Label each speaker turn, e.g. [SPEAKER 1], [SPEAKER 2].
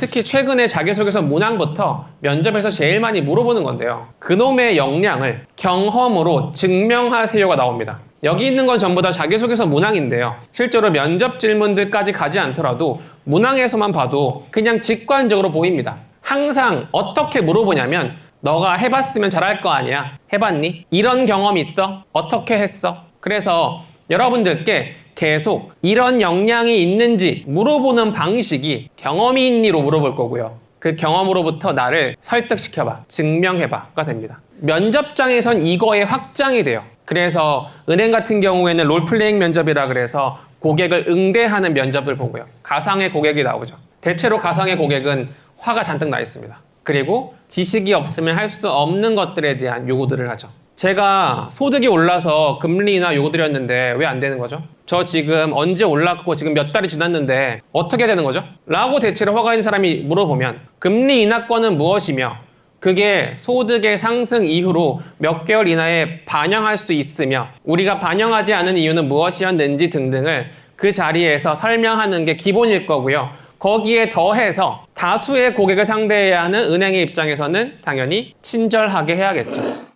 [SPEAKER 1] 특히 최근에 자기소개서 문항부터 면접에서 제일 많이 물어보는 건데요. 그놈의 역량을 경험으로 증명하세요가 나옵니다. 여기 있는 건 전부 다 자기소개서 문항인데요. 실제로 면접 질문들까지 가지 않더라도 문항에서만 봐도 그냥 직관적으로 보입니다. 항상 어떻게 물어보냐면 너가 해봤으면 잘할 거 아니야. 해봤니? 이런 경험 있어? 어떻게 했어? 그래서 여러분들께 계속 이런 역량이 있는지 물어보는 방식이 경험이 있니로 물어볼 거고요. 그 경험으로부터 나를 설득시켜봐, 증명해봐가 됩니다. 면접장에선 이거에 확장이 돼요. 그래서 은행 같은 경우에는 롤플레잉 면접이라 그래서 고객을 응대하는 면접을 보고요. 가상의 고객이 나오죠. 대체로 가상의 고객은 화가 잔뜩 나 있습니다. 그리고 지식이 없으면 할 수 없는 것들에 대한 요구들을 하죠. 제가 소득이 올라서 금리 인하 요구드렸는데 왜 안 되는 거죠? 저 지금 언제 올랐고 지금 몇 달이 지났는데 어떻게 되는 거죠? 라고 대체로 화가 있는 사람이 물어보면 금리 인하권은 무엇이며 그게 소득의 상승 이후로 몇 개월 이내에 반영할 수 있으며 우리가 반영하지 않은 이유는 무엇이었는지 등등을 그 자리에서 설명하는 게 기본일 거고요. 거기에 더해서 다수의 고객을 상대해야 하는 은행의 입장에서는 당연히 친절하게 해야겠죠.